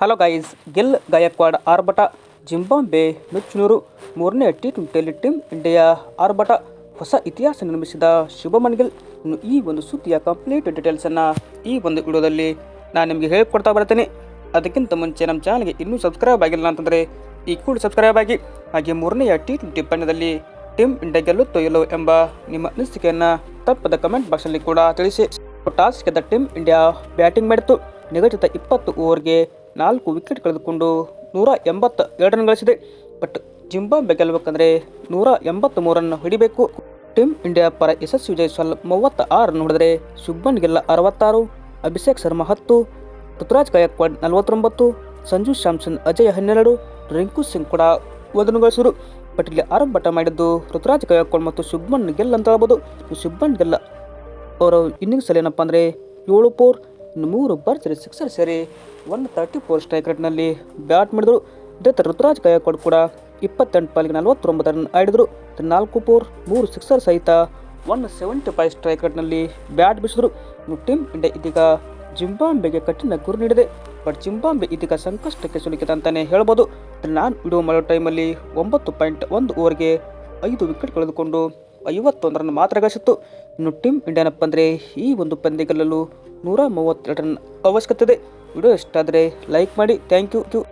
Hello guys Gill Gaikwad ಆರ್ಭಟ Zimbabwe ನುಚ್ಚುನೂರು ಮೂರನೇ T ಟ್ವೆಂಟಿಯಲ್ಲಿ team India ಆರ್ಭಟ ಹೊಸ ಇತಿಹಾಸ ನಿರ್ಮಿಸಿದ ಶುಭಮನ್ ಗಿಲ್ ಈ ಒಂದು ಸುದ್ದಿಯ ಕಂಪ್ಲೀಟ್ ಡೀಟೇಲ್ಸನ್ನು ಈ ಒಂದು ವಿಡಿಯೋದಲ್ಲಿ ನಾನು ನಿಮಗೆ ಹೇಳಿಕೊಡ್ತಾ ಬರ್ತೀನಿ. ಅದಕ್ಕಿಂತ ಮುಂಚೆ ನಮ್ಮ ಚಾನಲ್ಗೆ ಇನ್ನೂ ಸಬ್ಸ್ಕ್ರೈಬ್ ಆಗಿಲ್ಲ ಅಂತಂದರೆ ಈ ಕೂಡ ಸಬ್ಸ್ಕ್ರೈಬ್ ಆಗಿ, ಹಾಗೆ ಮೂರನೆಯ ಟಿ ಟ್ವೆಂಟಿ ಪಂದ್ಯದಲ್ಲಿ ಟೀಮ್ ಇಂಡಿಯಾ ಗೆಲ್ಲುತ್ತೋ ಇಲ್ಲೋ ಎಂಬ ನಿಮ್ಮ ಅನಿಸಿಕೆಯನ್ನು ತಪ್ಪದ ಕಮೆಂಟ್ ಬಾಕ್ಸಲ್ಲಿ ಕೂಡ ತಿಳಿಸಿ. ಟಾಸ್ ಗೆದ್ದ ಟೀಮ್ ಇಂಡಿಯಾ ಬ್ಯಾಟಿಂಗ್ ಮಾಡಿತು ನಿಗದಿತ ಇಪ್ಪತ್ತು ಓವರ್ಗೆ ನಾಲ್ಕು ವಿಕೆಟ್ ಕಳೆದುಕೊಂಡು ನೂರ ಎಂಬತ್ತ ಎರಡು ರನ್ ಗಳಿಸಿದೆ. ಬಟ್ ಜಿಂಬಾಬ್ವೆ ಗೆಲ್ಲಬೇಕಂದ್ರೆ ನೂರ ಎಂಬತ್ತ ಮೂರನ್ನು ಹಿಡಿಬೇಕು. ಟೀಮ್ ಇಂಡಿಯಾ ಪರ ಯಶಸ್ವಿ ಜೈಸ್ವಾಲ್ ಮೂವತ್ತ ಆರು ಹೊಡೆದರೆ ಶುಭ್ಮನ್ ಗೆಲ್ಲ ಅರವತ್ತಾರು, ಅಭಿಷೇಕ್ ಶರ್ಮಾ ಹತ್ತು, ಋತುರಾಜ್ ಗಾಯಕ್ವಾಡ್ ನಲವತ್ತೊಂಬತ್ತು, ಸಂಜು ಸ್ಯಾಮ್ಸನ್ ಅಜಯ್ ಹನ್ನೆರಡು, ರಿಂಕು ಸಿಂಗ್ ಕೂಡ ಒಂದನ್ನು ಗಳಿಸಿದರು ಬಟ್ ಇಲ್ಲಿ ಆರಂಭಟ ಮಾಡಿದ್ದು ಋತುರಾಜ್ ಗಾಯಕ್ವಾಡ್ ಮತ್ತು ಶುಭ್ಮನ್ ಗೆಲ್ಲ ಅಂತ ಹೇಳ್ಬೋದು ಶುಭನ್ ಗೆಲ್ಲ ಅವರ ಇನ್ನಿಂಗ್ಸಲ್ಲಿ ಏನಪ್ಪ ಅಂದರೆ ಏಳು ಇನ್ನು ಮೂರು ಭರ್ಜರಿ ಸಿಕ್ಸರ್ ಸೇರಿ ಒನ್ ತರ್ಟಿ ಫೋರ್ ಸ್ಟ್ರೈಕ್ ರೇಟ್ನಲ್ಲಿ ಬ್ಯಾಟ್ ಮಾಡಿದರು. ಡೆತ್ ಋತುರಾಜ್ ಗಾಯಕ್ವಾಡ್ ಕೂಡ ಇಪ್ಪತ್ತೆಂಟು ಪಾಲಿಗೆ ನಲವತ್ತೊಂಬತ್ತು ರನ್ ಆಡಿದರು. ನಾಲ್ಕು ಫೋರ್ ಮೂರು ಸಿಕ್ಸರ್ ಸಹಿತ ಒನ್ ಸೆವೆಂಟಿ ಫೈವ್ ಸ್ಟ್ರೈಕ್ ರೇಟ್ನಲ್ಲಿ ಬ್ಯಾಟ್ ಬೀಸಿದರು. ಟೀಮ್ ಇಂಡಿಯಾ ಇದೀಗ ಜಿಂಬಾಂಬೆಗೆ ಕಠಿಣ ಗುರು ನೀಡಿದೆ. ಬಟ್ ಜಿಂಬಾಂಬೆ ಇದೀಗ ಸಂಕಷ್ಟಕ್ಕೆ ಸಿಲುಕಿದೆ ಅಂತಲೇ ಹೇಳ್ಬೋದು. ನಾನು ವಿಡಿಯೋ ಮಾಡೋ ಟೈಮಲ್ಲಿ ಒಂಬತ್ತು ಪಾಯಿಂಟ್ ಒಂದು ಓವರ್ಗೆ ಐದು ವಿಕೆಟ್ ಕಳೆದುಕೊಂಡು ಐವತ್ತೊಂದು ರನ್ ಮಾತ್ರ ಗಳಿಸಿತ್ತು. ಇನ್ನು ಟೀಮ್ ಇಂಡಿಯಾನಪ್ಪ ಅಂದರೆ ಈ ಒಂದು ಪಂದ್ಯ ಗೆಲ್ಲಲು ನೂರ ಮೂವತ್ತೆರಡು ರನ್ ಅವಶ್ಯಕತೆ ಇದೆ. ವಿಡಿಯೋ ಇಷ್ಟ ಆದರೆ ಲೈಕ್ ಮಾಡಿ. Thank you.